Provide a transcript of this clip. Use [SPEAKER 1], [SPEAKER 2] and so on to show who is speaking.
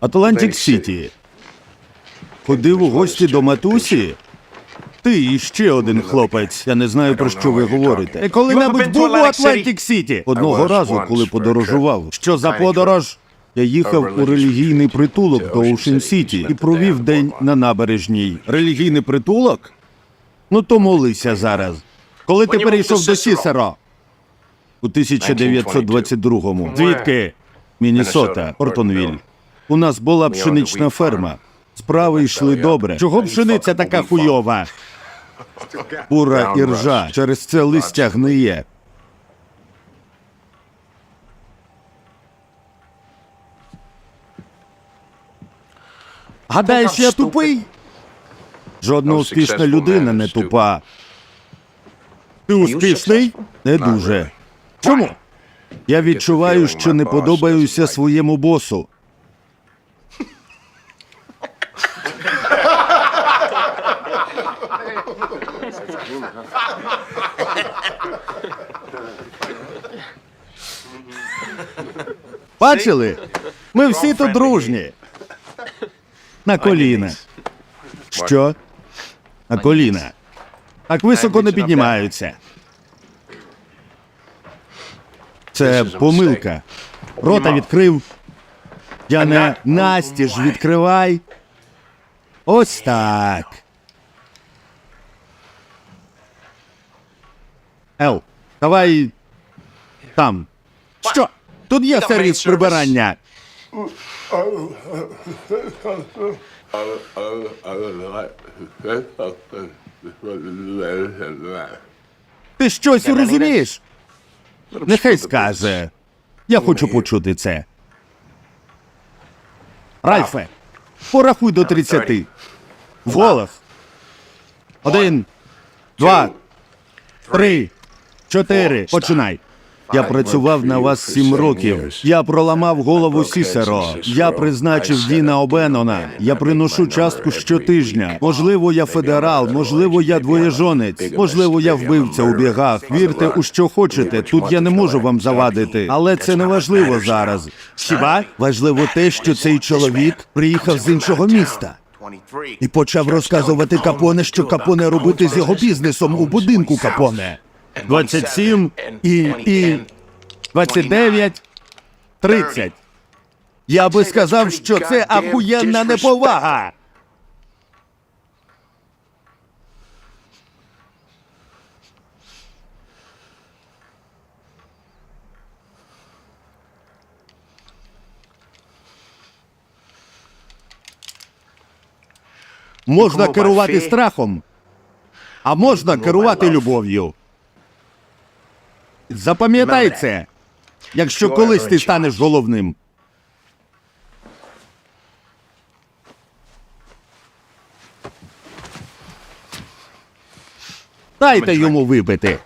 [SPEAKER 1] Атлантик Сіті. Ходив у гості до матусі? Ти і ще один хлопець. Я не знаю про що ви говорите. Ти коли-небудь був у Атлантик Сіті? Одного разу, коли подорожував. Що за подорож? Я їхав у релігійний притулок до Оушен Сіті і провів день на набережній. Релігійний притулок? Ну то молися зараз. Коли ти перейшов до Сісеро? У 1922-му. Звідки? Міннесота, Ортонвіль. У нас була пшенична ферма. Справи йшли добре. Чого пшениця така хуйова? Бура і ржа. Через це листя гниє. Гадаєш, я тупий? Жодна успішна людина не тупа. Ти успішний? Не дуже. Чому? Я відчуваю, що не подобаюся своєму босу. Бачили? Ми всі тут дружні. На коліна. Що? На коліна. Так високо не піднімаються. Це помилка. Рота відкрив. Я не настіж відкривай. Ось так. Ел, давай там. Що? Тут є сервіс прибирання. Ти щось розумієш? Нехай скаже. Я хочу почути це. Ральфе, порахуй до 30. Вголос. Один, два, три, чотири. Починай. Я працював на вас сім років. Я проламав голову Сісеро. Я призначив Діна Обенона. Я приношу частку щотижня. Можливо, я федерал, можливо, я двоєжонець, можливо, я вбивця у бігах. Вірте у що хочете. Тут я не можу вам завадити, але це не важливо зараз. Хіба важливо те, що цей чоловік приїхав з іншого міста. І почав розказувати Капоне, що Капоне робити з його бізнесом у будинку Капоне. 27 і, і 29, 30. Я би сказав, що це ахуєнна неповага. Можна керувати страхом, а можна керувати любов'ю. Запам'ятай це, якщо колись ти станеш головним. Дайте йому випити.